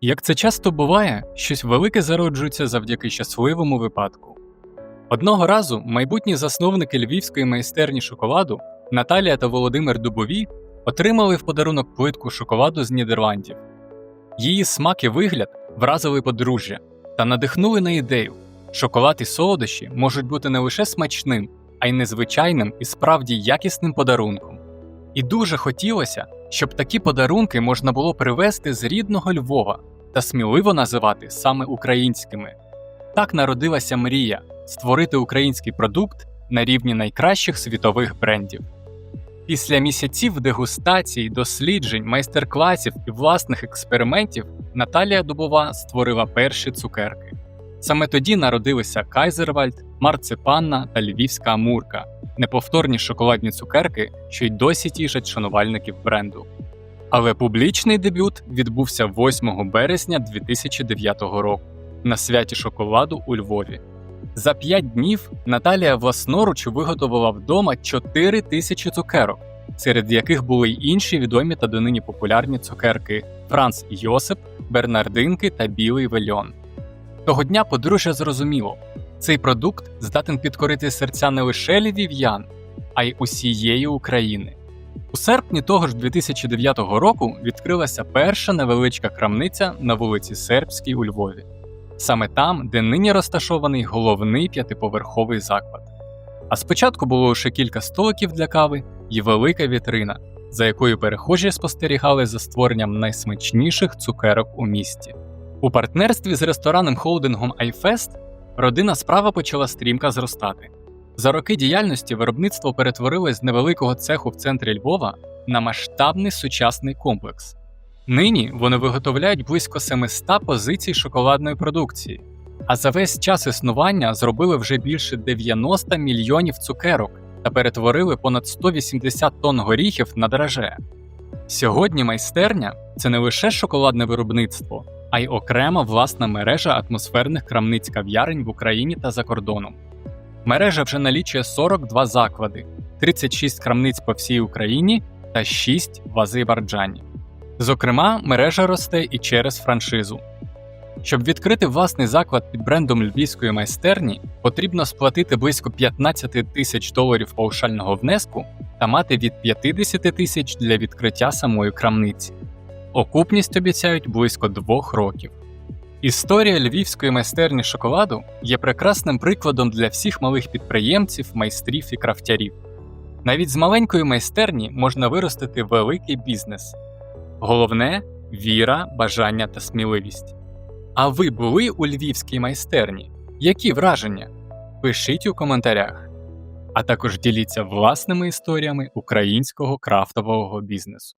Як це часто буває, щось велике зароджується завдяки щасливому випадку. Одного разу майбутні засновники львівської майстерні шоколаду Наталія та Володимир Дубові отримали в подарунок плитку шоколаду з Нідерландів. Її смак і вигляд вразили подружжя та надихнули на ідею: шоколад і солодощі можуть бути не лише смачним, а й незвичайним і справді якісним подарунком. І дуже хотілося, щоб такі подарунки можна було привезти з рідного Львова та сміливо називати саме українськими. Так народилася мрія створити український продукт на рівні найкращих світових брендів. Після місяців дегустацій, досліджень, майстер-класів і власних експериментів Наталія Дубова створила перші цукерки. Саме тоді народилися Кайзервальд, Марципанна та Львівська Амурка неповторні шоколадні цукерки, що й досі тішать шанувальників бренду. Але публічний дебют відбувся 8 березня 2009 року на святі шоколаду у Львові. За п'ять днів Наталія власноруч виготовила вдома 4 тисячі цукерок, серед яких були й інші відомі та донині популярні цукерки Франц Йосип, Бернардинки та Білий Вельон. Того дня подружжя зрозуміло, цей продукт здатен підкорити серця не лише львів'ян, а й усієї України. У серпні того ж 2009 року відкрилася перша невеличка крамниця на вулиці Сербській у Львові, саме там, де нині розташований головний п'ятиповерховий заклад. А спочатку було лише кілька столиків для кави і велика вітрина, за якою перехожі спостерігали за створенням найсмачніших цукерок у місті. У партнерстві з ресторанним холдингом iFest родина справа почала стрімко зростати. За роки діяльності виробництво перетворилось з невеликого цеху в центрі Львова на масштабний сучасний комплекс. Нині вони виготовляють близько 700 позицій шоколадної продукції, а за весь час існування зробили вже більше 90 мільйонів цукерок та перетворили понад 180 тонн горіхів на драже. Сьогодні майстерня це не лише шоколадне виробництво, а й окрема власна мережа атмосферних крамниць кав'ярень в Україні та за кордоном. Мережа вже налічує 42 заклади, 36 крамниць по всій Україні та 6 в Азербайджані. Зокрема, мережа росте і через франшизу. Щоб відкрити власний заклад під брендом львівської майстерні, потрібно сплатити близько 15 тисяч доларів паушального внеску та мати від 50 тисяч для відкриття самої крамниці. Окупність обіцяють близько двох років. Історія львівської майстерні шоколаду є прекрасним прикладом для всіх малих підприємців, майстрів і крафтярів. Навіть з маленької майстерні можна виростити великий бізнес. Головне віра, бажання та сміливість. А ви були у львівській майстерні? Які враження? Пишіть у коментарях. А також діліться власними історіями українського крафтового бізнесу.